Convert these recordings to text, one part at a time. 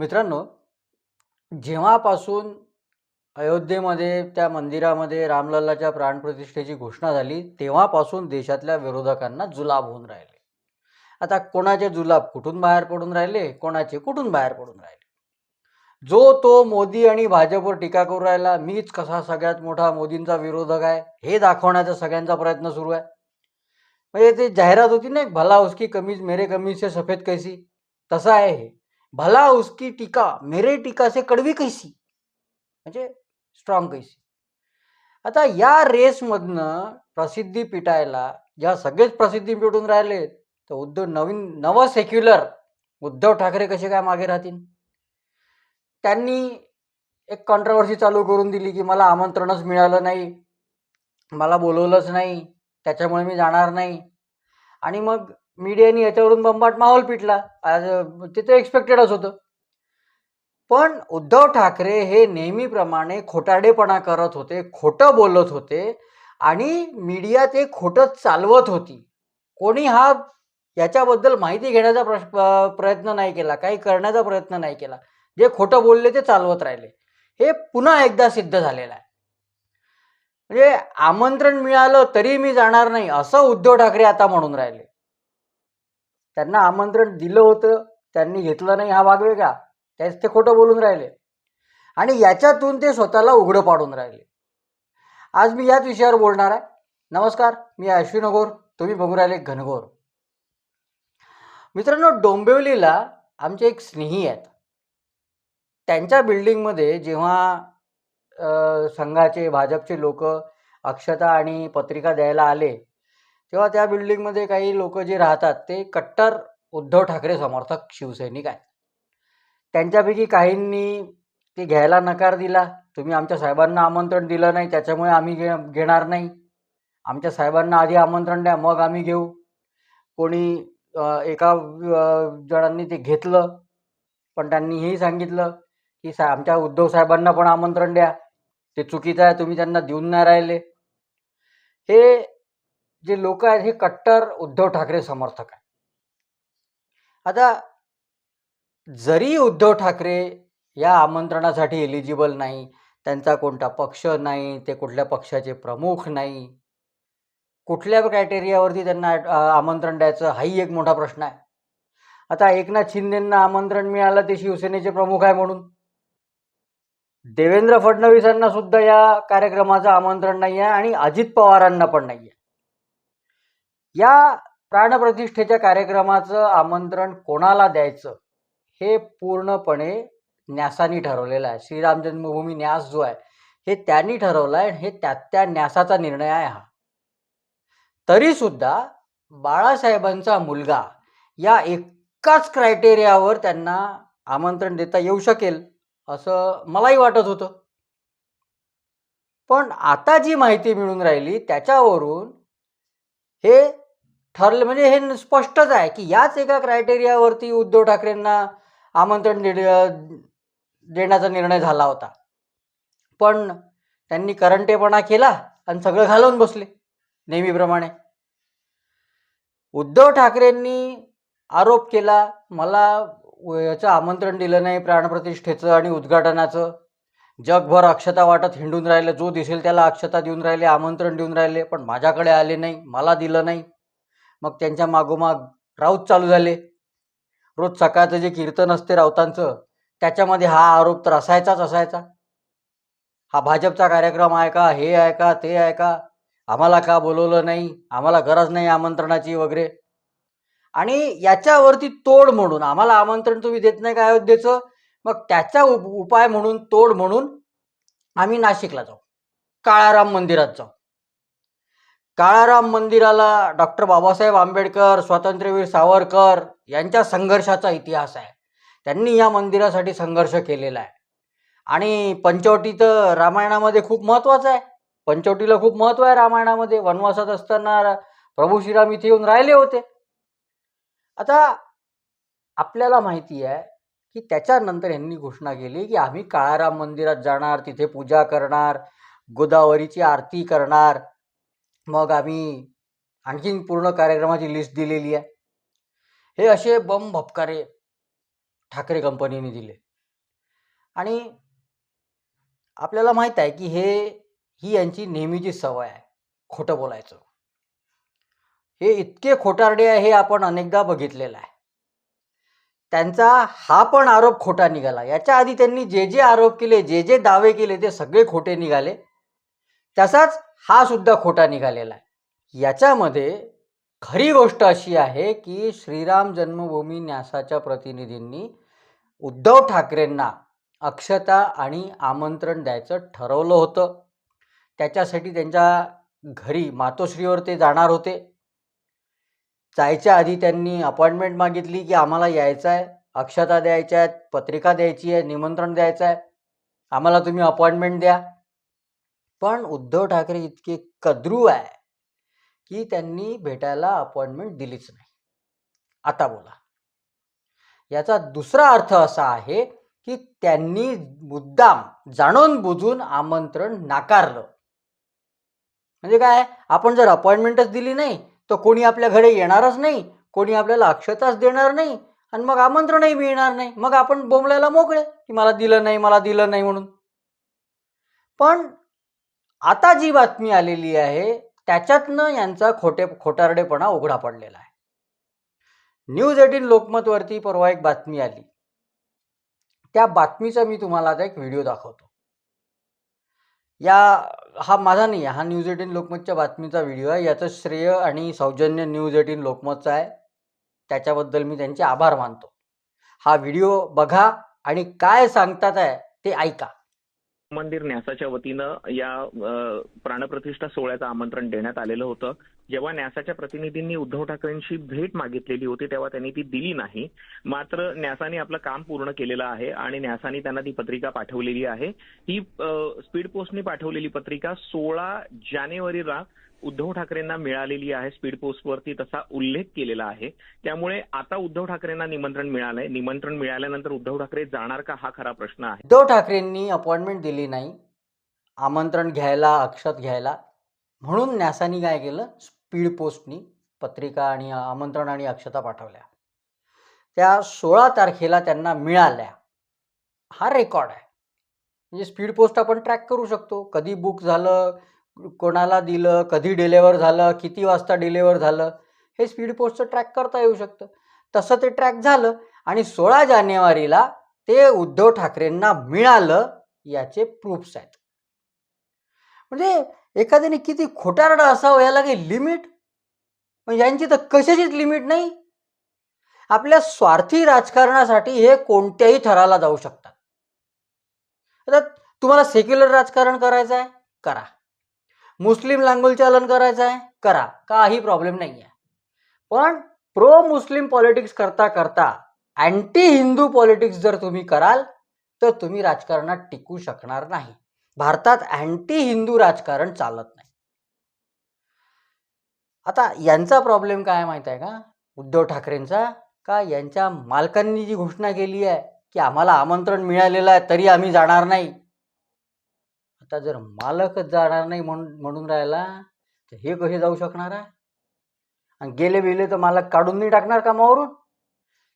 मित्रांनो जेव्हापासून अयोध्येमध्ये त्या मंदिरामध्ये रामलल्लाच्या प्राणप्रतिष्ठेची घोषणा झाली तेव्हापासून देशातल्या विरोधकांना जुलाब होऊन राहिले. आता कोणाचे जुलाब कुठून बाहेर पडून राहिले? कोणाचे कुठून बाहेर पडून राहिले? जो तो मोदी आणि भाजपवर टीका करू राहिला मीच कसा सगळ्यात मोठा मोदींचा विरोधक आहे हे दाखवण्याचा सगळ्यांचा प्रयत्न सुरू आहे. म्हणजे ते जाहिरात होती ना एक भला उसकी कमीज मेरे कमीज से सफेद कैसी? तसं आहे हे. भला उसकी टीका मेरे टीका से कडवी कैसी? म्हणजे स्ट्रॉंग कैसी? आता या रेसमधनं प्रसिद्धी पिटायला ज्या सगळेच प्रसिद्धी पिटून राहिले तर उद्धव नवीन नव सेक्युलर उद्धव ठाकरे कसे काय मागे राहतील? त्यांनी एक कॉन्ट्रवर्सी चालू करून दिली की मला आमंत्रणच मिळालं नाही मला बोलवलंच नाही त्याच्यामुळे मी जाणार नाही. आणि मग मीडियाने याच्यावरून बंबाट माहोल पिटला. आज ते तर एक्सपेक्टेडच होतं. पण उद्धव ठाकरे हे नेहमीप्रमाणे खोटाडेपणा करत होते खोटं बोलत होते आणि मीडिया ते खोटं चालवत होती. कोणी हा याच्याबद्दल माहिती घेण्याचा प्रश प्रयत्न नाही केला काही करण्याचा प्रयत्न नाही केला. जे खोटं बोलले ते चालवत राहिले. हे पुन्हा एकदा सिद्ध झालेलं आहे. म्हणजे आमंत्रण मिळालं तरी मी जाणार नाही असं उद्धव ठाकरे आता म्हणून राहिले. त्यांना आमंत्रण दिलं होतं त्यांनी घेतलं नाही हा भाग वेगळा. त्याच ते खोटं बोलून राहिले. आणि याच्यातून ते स्वतःला उघडं पाडून राहिले. आज मी याच विषयावर बोलणार आहे. नमस्कार मी अश्विन अघोर. तुम्ही बघू राहिले घनघोर. मित्रांनो डोंबिवलीला आमचे एक स्नेही आहेत. त्यांच्या बिल्डिंगमध्ये जेव्हा संघाचे भाजपचे लोक अक्षता आणि पत्रिका द्यायला आले तेव्हा त्या बिल्डिंगमध्ये काही लोक जे राहतात ते कट्टर उद्धव ठाकरे समर्थक शिवसैनिक आहेत. त्यांच्यापैकी काहींनी ते घ्यायला नकार दिला. तुम्ही आमच्या साहेबांना आमंत्रण दिलं नाही त्याच्यामुळे आम्ही घे घेणार नाही. आमच्या साहेबांना आधी आमंत्रण द्या मग आम्ही घेऊ. कोणी एका जणांनी ते घेतलं पण त्यांनी हेही सांगितलं की सा आमच्या उद्धव साहेबांना पण आमंत्रण द्या. ते चुकीचं आहे तुम्ही त्यांना देऊन नाही राहिले. हे जे लोक आहेत हे कट्टर उद्धव ठाकरे समर्थक आहे आता जरी उद्धव ठाकरे या आमंत्रणासाठी एलिजिबल नाही त्यांचा कोणता पक्ष नाही ते कुठल्या पक्षाचे प्रमुख नाही कुठल्या क्रायटेरियावरती त्यांना आमंत्रण द्यायचं हाही एक मोठा प्रश्न आहे. आता एकनाथ शिंदेंना आमंत्रण मिळालं ते शिवसेनेचे प्रमुख आहे म्हणून. देवेंद्र फडणवीसांना सुद्धा या कार्यक्रमाचं आमंत्रण नाही आहे आणि अजित पवारांना पण नाही आहे या प्राणप्रतिष्ठेच्या कार्यक्रमाचं आमंत्रण कोणाला द्यायचं हे पूर्णपणे न्यासानी ठरवलेलं आहे. श्रीराम जन्मभूमी न्यास जो आहे हे त्यांनी ठरवलं आहे हे त्या त्या न्यासाचा निर्णय आहे हा. तरीसुद्धा बाळासाहेबांचा मुलगा या एकाच क्रायटेरियावर त्यांना आमंत्रण देता येऊ शकेल असं मलाही वाटत होतं. पण आता जी माहिती मिळून राहिली त्याच्यावरून हे ठरलं म्हणजे हे स्पष्टच आहे की याच एका क्रायटेरियावरती उद्धव ठाकरेंना आमंत्रण दे देण्याचा निर्णय झाला होता. पण त्यांनी करंटेपणा केला आणि सगळं घालवून बसले नेहमीप्रमाणे. उद्धव ठाकरेंनी आरोप केला मला याचं आमंत्रण दिलं नाही प्राणप्रतिष्ठेचं आणि उद्घाटनाचं. जगभर अक्षता वाटत हिंडून राहिलं जो दिसेल त्याला अक्षता देऊन राहिले आमंत्रण देऊन राहिले पण माझ्याकडे आले नाही मला दिलं नाही. मग त्यांच्या मागोमाग राऊत चालू झाले. रोज सकाळचं जे कीर्तन असते राऊतांचं त्याच्यामध्ये हा आरोप तर असायचाच असायचा. हा भाजपचा कार्यक्रम आहे का हे आहे का ते आहे का? आम्हाला का बोलवलं नाही? आम्हाला गरज नाही आमंत्रणाची वगैरे. आणि याच्यावरती तोड म्हणून आम्हाला आमंत्रण तुम्ही देत नाही का अयोध्येचं? मग त्याचा उप उपाय म्हणून तोड म्हणून आम्ही नाशिकला जाऊ. काळाराम मंदिरात जाऊ. काळाराम मंदिराला डॉक्टर बाबासाहेब आंबेडकर स्वातंत्र्यवीर सावरकर यांच्या संघर्षाचा इतिहास आहे. त्यांनी या मंदिरासाठी संघर्ष केलेला आहे. आणि पंचवटी तर रामायणामध्ये खूप महत्त्वाचं आहे. पंचवटीला खूप महत्त्व आहे रामायणामध्ये. वनवासात असताना प्रभू श्रीराम इथे येऊन राहिले होते. आता आपल्याला माहिती आहे की त्याच्यानंतर यांनी घोषणा केली की आम्ही काळाराम मंदिरात जाणार तिथे पूजा करणार गोदावरीची आरती करणार. मग आम्ही आणखीन पूर्ण कार्यक्रमाची लिस्ट दिलेली आहे. हे असे बम भपकारे ठाकरे कंपनीने दिले. आणि आपल्याला माहीत आहे की हे ही यांची नेहमीची सवय आहे खोटं बोलायचं. हे इतके खोटारडे आहे हे आपण अनेकदा बघितलेलं आहे. त्यांचा हा पण आरोप खोटा निघाला. याच्या आधी त्यांनी जे जे आरोप केले जे जे दावे केले ते सगळे खोटे निघाले. तसाच हा सुद्धा खोटा निघालेला आहे. याच्यामध्ये खरी गोष्ट अशी आहे की श्रीराम जन्मभूमी न्यासाच्या प्रतिनिधींनी उद्धव ठाकरेंना अक्षता आणि आमंत्रण द्यायचं ठरवलं होतं. त्याच्यासाठी त्यांच्या घरी मातोश्रीवर ते जाणार होते. जायच्या आधी त्यांनी अपॉइंटमेंट मागितली की आम्हाला यायचं आहे अक्षता द्यायच्या आहेत पत्रिका द्यायची आहे निमंत्रण द्यायचं आहे आम्हाला तुम्ही अपॉइंटमेंट द्या. पण उद्धव ठाकरे इतके कद्रू आहे की त्यांनी भेटायला अपॉइंटमेंट दिलीच नाही. आता बोला. याचा दुसरा अर्थ असा आहे की त्यांनी मुद्दाम जाणून बुजून आमंत्रण नाकारलं. म्हणजे काय? आपण जर अपॉइंटमेंटच दिली नाही तर कोणी आपल्या घरी येणारच नाही कोणी आपल्याला अक्षताच देणार नाही आणि मग आमंत्रणही मिळणार नाही. मग आपण बोंबल्याला मोकळे की मला दिलं नाही मला दिलं नाही म्हणून. पण आता जी बातमी आलेली आहे त्याच्यातनं यांचा खोटे खोटारडेपणा उघडा पडलेला आहे. न्यूज एटीन लोकमतवरती परवा एक बातमी आली. त्या बातमीचा मी तुम्हाला आता एक व्हिडिओ दाखवतो. या हा माझा नाही आहे हा न्यूज एटीन लोकमतच्या बातमीचा व्हिडिओ आहे. याचं श्रेय आणि सौजन्य न्यूज एटीन लोकमतचं आहे. त्याच्याबद्दल मी त्यांचे आभार मानतो. हा व्हिडिओ बघा आणि काय सांगतात आहे ते ऐका. मंदिर न्यासाच्या वतीनं या प्राणप्रतिष्ठा सोहळ्याचं आमंत्रण देण्यात आलेलं होतं. जेव्हा न्यासाच्या प्रतिनिधींनी उद्धव ठाकरेंशी भेट मागितलेली होती तेव्हा त्यांनी ती दिली नाही. मात्र न्यासाने आपलं काम पूर्ण केलेलं आहे आणि न्यासाने त्यांना ती पत्रिका पाठवलेली आहे. ही स्पीड पोस्टने पाठवलेली पत्रिका सोळा जानेवारीला उद्धव ठाकरेंना मिळालेली आहे स्पीड पोस्टवरती तसा उल्लेख केलेला आहे. त्यामुळे आता उद्धव ठाकरेंना निमंत्रण मिळालंय. निमंत्रण मिळाल्यानंतर उद्धव ठाकरे जाणार का हा खरा प्रश्न आहे. उद्धव ठाकरेंनी अपॉइंटमेंट दिली नाही. आमंत्रण घ्यायला अक्षत घ्यायला. म्हणून न्यासानी काय केलं? स्पीड पोस्टनी पत्रिका आणि आमंत्रण आणि अक्षता पाठवल्या. त्या सोळा तारखेला त्यांना मिळाल्या. हा रेकॉर्ड आहे. म्हणजे स्पीड पोस्ट आपण ट्रॅक करू शकतो. कधी बुक झालं कोणाला दिलं कधी डिलेवर झालं किती वाजता डिलेवर झालं हे स्पीड पोस्टचं ट्रॅक करता येऊ शकतं. तसं ते ट्रॅक झालं आणि सोळा जानेवारीला ते उद्धव ठाकरेंना मिळालं याचे प्रूफ्स आहेत. म्हणजे एखाद्याने किती खोटारडा असावं याला काही लिमिट म्हणजे यांची तर कशाचीच लिमिट नाही? आपल्या स्वार्थी राजकारणासाठी हे कोणत्याही थराला जाऊ शकतात. आता तुम्हाला सेक्युलर राजकारण करायचं आहे करा. मुस्लिम लांगुल चालन करायचं आहे? करा. काही प्रॉब्लेम नाही आहे पण प्रो मुस्लिम पॉलिटिक्स करता करता अँटी हिंदू पॉलिटिक्स जर तुम्ही कराल तर तुम्ही राजकारणात टिकू शकणार नाही. भारतात अँटी हिंदू राजकारण चालत नाही. आता यांचा प्रॉब्लेम काय माहीत आहे का? उद्धव ठाकरेंचा? का यांच्या मालकांनी जी घोषणा केली आहे की आम्हाला आमंत्रण मिळालेलं आहे तरी आम्ही जाणार नाही? आता जर मालकच जाणार नाही म्हणून म्हणून राहिला तर हे कसे जाऊ शकणार आहे? आणि गेले बिले तर मालक काढून नाही टाकणार कामावरून?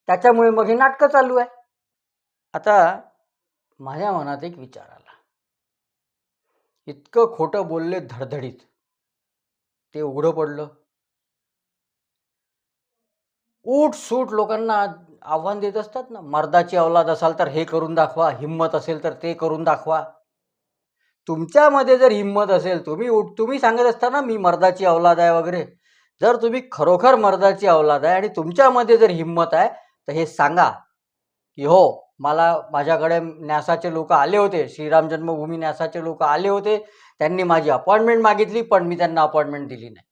त्याच्यामुळे मग हे नाटकं चालू आहे. आता माझ्या मनात एक विचार आला. इतकं खोटं बोलले धडधडीत. ते उघडं पडलं. ऊट सूट लोकांना आव्हान देत असतात ना मर्दाची अवलाद असाल तर हे करून दाखवा हिंमत असेल तर ते करून दाखवा. तुमच्यामध्ये जर हिंमत असेल तुम्ही उठ तुम्ही सांगत असताना मी मर्दाची अवलाद आहे वगैरे. जर तुम्ही खरोखर मर्दाची अवलाद आहे आणि तुमच्यामध्ये जर हिंमत आहे तर हे सांगा की हो मला माझ्याकडे न्यासाचे लोक आले होते. श्रीराम जन्मभूमी न्यासाचे लोक आले होते. त्यांनी माझी अपॉइंटमेंट मागितली पण मी त्यांना अपॉइंटमेंट दिली नाही.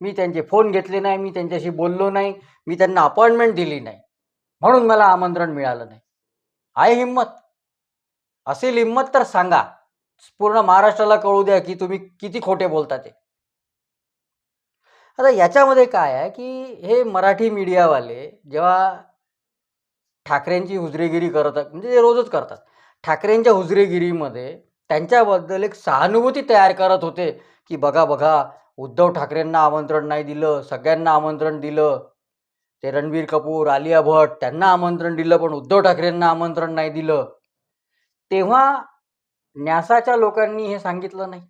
मी त्यांचे फोन घेतले नाही मी त्यांच्याशी बोललो नाही मी त्यांना अपॉइंटमेंट दिली नाही. म्हणून मला आमंत्रण मिळालं नाही. आहे हिंमत. असेल हिंमत तर सांगा. पूर्ण महाराष्ट्राला कळू द्या की तुम्ही किती खोटे बोलता ते. आता याच्यामध्ये काय आहे की हे मराठी मीडियावाले जेव्हा ठाकरेंची हुजरेगिरी करत म्हणजे ते रोजच करतात. ठाकरेंच्या हुजरेगिरीमध्ये त्यांच्याबद्दल एक सहानुभूती तयार करत होते की बघा बघा उद्धव ठाकरेंना आमंत्रण नाही दिलं सगळ्यांना आमंत्रण दिलं. ते रणबीर कपूर आलिया भट त्यांना आमंत्रण दिलं पण उद्धव ठाकरेंना आमंत्रण नाही दिलं. तेव्हा न्यासाच्या लोकांनी हे सांगितलं नाही.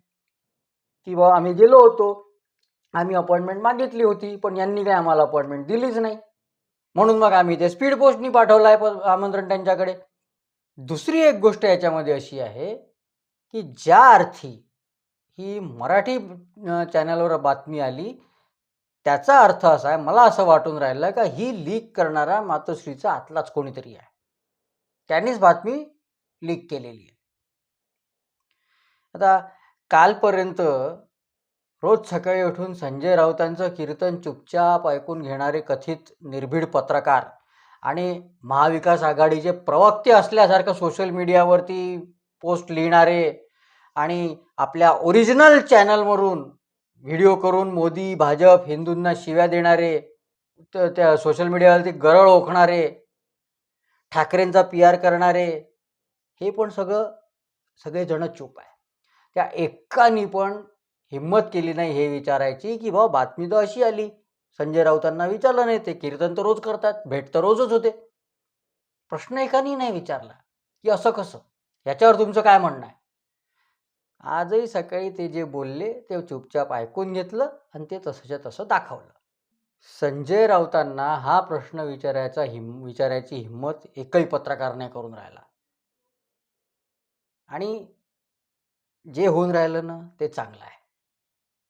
की बा आम्ही गेलो होतो. आम्ही अपॉइंटमेंट मागितली होती पण यांनी काय आम्हाला अपॉइंटमेंट दिलीच नाही. म्हणून मग आम्ही ते स्पीड पोस्टनी पाठवलं आहे आमंत्रण त्यांच्याकडे. दुसरी एक गोष्ट याच्यामध्ये अशी आहे की ज्या अर्थी ही मराठी चॅनलवर बातमी आली त्याचा अर्थ असा आहे मला असं वाटून राहिलं का ही लीक करणारा मातोश्रीचा आतलाच कोणीतरी आहे. त्यांनीच बातमी लीक केलेली आहे. आता कालपर्यंत रोज सकाळी उठून संजय राऊतांचं कीर्तन चुपचाप ऐकून घेणारे कथित निर्भीड पत्रकार आणि महाविकास आघाडीचे प्रवक्ते असल्यासारखं सोशल मीडियावरती पोस्ट लिहिणारे आणि आपल्या ओरिजिनल चॅनलवरून व्हिडिओ करून मोदी भाजप हिंदूंना शिव्या देणारे त्या सोशल मीडियावरती गरळ ओखणारे ठाकरेंचा पी आर करणारे हे पण सगळं सगळेजण चूप आहे त्या एकानी पण हिंमत केली नाही हे विचारायची की बाबा बातमी तर अशी आली. संजय राऊतांना विचारलं नाही ते कीर्तन तर रोज करतात भेट तर रोजच होते. प्रश्न एकानी नाही विचारला की असं कसं? याच्यावर तुमचं काय म्हणणं आहे? आजही सकाळी ते जे बोलले ते चुपचाप ऐकून घेतलं आणि ते तसंच्या तसं दाखवलं. संजय राऊतांना हा प्रश्न विचारायचा हिम विचारायची हिंमत एकही पत्रकार नाही करून राहिला. आणि जे होऊन राहिलं ना ते चांगलं आहे.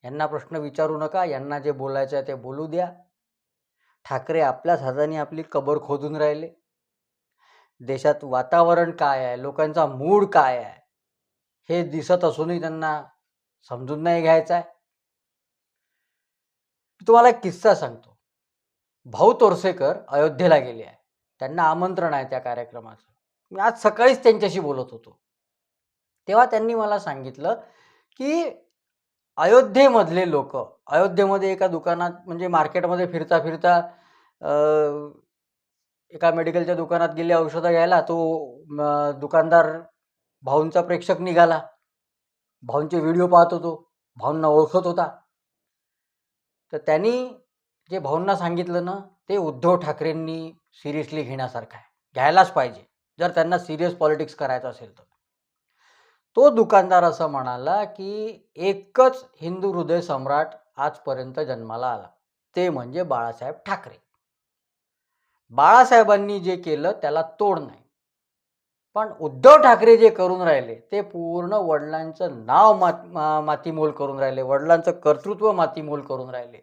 यांना प्रश्न विचारू नका यांना जे बोलायचं आहे ते बोलू द्या. ठाकरे आपल्याच हाताने आपली कबर खोदून राहिले. देशात वातावरण काय आहे? लोकांचा मूड काय आहे? हे दिसत असूनही त्यांना समजून नाही घ्यायचं आहे. तुम्हाला एक किस्सा सांगतो. भाऊ तोरसेकर अयोध्येला गेले आहे त्यांना आमंत्रण आहे त्या कार्यक्रमाचं. मी आज सकाळीच त्यांच्याशी बोलत होतो. तेव्हा त्यांनी मला सांगितलं की अयोध्येमधले लोक अयोध्येमध्ये एका दुकानात म्हणजे मार्केटमध्ये फिरता फिरता एका मेडिकलच्या दुकानात गेले औषधं घ्यायला तो दुकानदार भाऊंचा प्रेक्षक निघाला. भाऊंचे व्हिडिओ पाहत होतो. भाऊंना ओळखत होता. तर त्यांनी जे भाऊंना सांगितलं ना ते उद्धव ठाकरेंनी सिरियसली घेण्यासारखं आहे. घ्यायलाच पाहिजे. जर त्यांना सिरियस पॉलिटिक्स करायचं असेल तर. तो दुकानदार असं म्हणाला की एकच हिंदू हृदय सम्राट आजपर्यंत जन्माला आला. ते म्हणजे बाळासाहेब ठाकरे. बाळासाहेबांनी जे केलं त्याला तोड नाही. पण उद्धव ठाकरे जे करून राहिले ते पूर्ण वडिलांचं नाव मात मातीमोल करून राहिले वडिलांचं कर्तृत्व मातीमोल करून राहिले.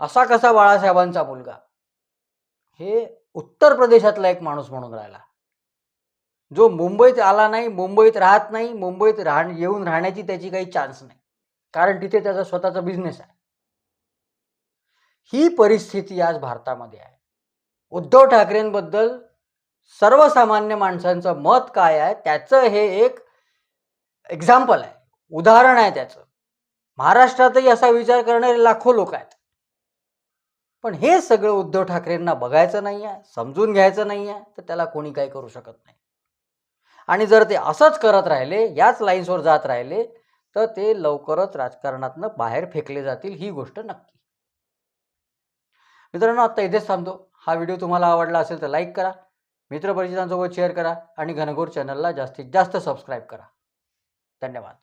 असा कसा बाळासाहेबांचा मुलगा? हे उत्तर प्रदेशातला एक माणूस म्हणून राहिला. जो मुंबईत आला नाही मुंबईत राहत नाही मुंबईत राह येऊन राहण्याची त्याची काही चान्स नाही. कारण तिथे त्याचा स्वतःचा बिझनेस आहे. ही परिस्थिती आज भारतामध्ये आहे. उद्धव ठाकरेंबद्दल सर्वसामान्य माणसांचं मत काय आहे? त्याचं हे एक एक्झाम्पल आहे. उदाहरण आहे त्याचं. महाराष्ट्रातही असा विचार करणारे लाखो लोक आहेत. पण हे सगळं उद्धव ठाकरेंना बघायचं नाही आहे समजून घ्यायचं नाही आहे तर त्याला कोणी काही करू शकत नाही. आणि जर ते असंच करत राहिले याच लाईन्सवर जात राहिले तर ते लवकरच राजकारणातनं बाहेर फेकले जातील ही गोष्ट नक्की. मित्रांनो आत्ता इथेच थांबतो. हा व्हिडिओ तुम्हाला आवडला असेल तर लाईक करा मित्रपरिचितांसोबत शेअर करा आणि घनघोर चॅनलला जास्तीत जास्त सबस्क्राईब करा. धन्यवाद.